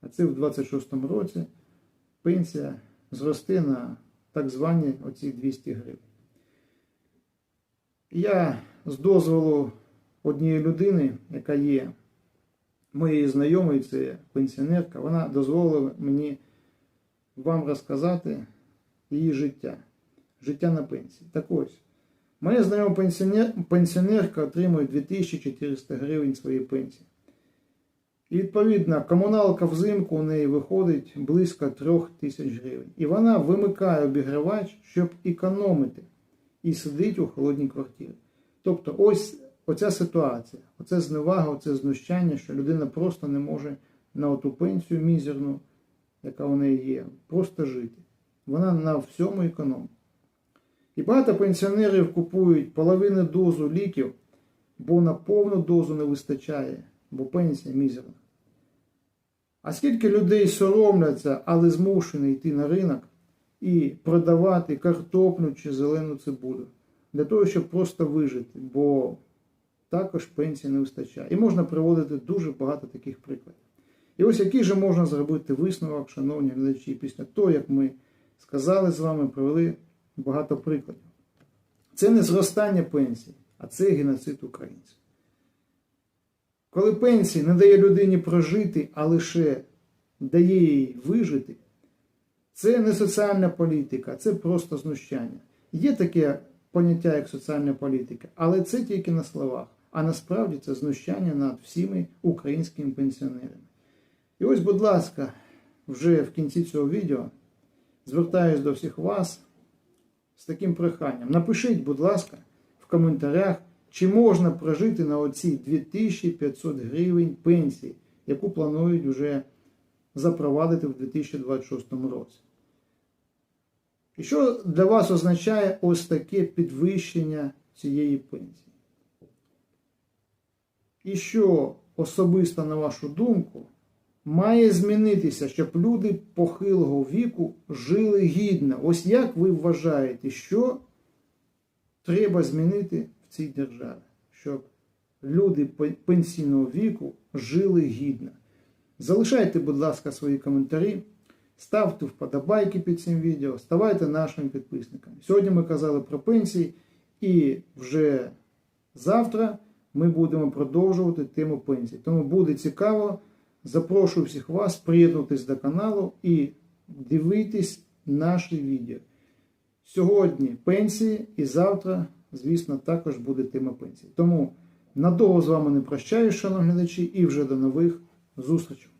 А це в 26-му році пенсія зросте на так звані оці 200 гривень. Я з дозволу однієї людини, яка є моєю знайомою, це пенсіонерка, вона дозволила мені вам розказати її життя. Життя на пенсії. Так ось, моя знайома пенсіонер, пенсіонерка отримує 2400 гривень своєї пенсії. І відповідно, комуналка взимку у неї виходить близько 3000 гривень. І вона вимикає обігрівач, щоб економити і сидить у холодній квартирі. Тобто, ось оця ситуація, оце зневага, оце знущання, що людина просто не може на оту пенсію мізерну, яка у неї є, просто жити. Вона на всьому економить. І багато пенсіонерів купують половину дозу ліків, бо на повну дозу не вистачає, бо пенсія мізерна. А скільки людей соромляться, але змушені йти на ринок і продавати картоплю чи зелену цибулю для того, щоб просто вижити, бо також пенсії не вистачає. І можна приводити дуже багато таких прикладів. І ось який же можна зробити висновок, шановні глядачі, після того, як ми сказали з вами, привели багато прикладів. Це не зростання пенсій, а це геноцид українців. Коли пенсії не дає людині прожити, а лише дає їй вижити, це не соціальна політика, це просто знущання. Є таке поняття, як соціальна політика, але це тільки на словах. А насправді це знущання над всіми українськими пенсіонерами. І ось, будь ласка, вже в кінці цього відео звертаюсь до всіх вас з таким проханням. Напишіть, будь ласка, в коментарях, чи можна прожити на оці 2500 гривень пенсії, яку планують вже запровадити в 2026 році. І що для вас означає ось таке підвищення цієї пенсії? І що особисто, на вашу думку, має змінитися, щоб люди похилого віку жили гідно? Ось як ви вважаєте, що треба змінити цій державі, щоб люди пенсійного віку жили гідно? Залишайте, будь ласка, свої коментарі, ставте вподобайки під цим відео, ставайте нашими підписниками. Сьогодні ми казали про пенсії, і вже завтра ми будемо продовжувати тему пенсій. Тому буде цікаво. Запрошую всіх вас приєднуватись до каналу і дивитись наші відео. Сьогодні пенсії і завтра, звісно, також буде тема пенсії. Тому надовго з вами не прощаюсь, шановні глядачі, і вже до нових зустрічей.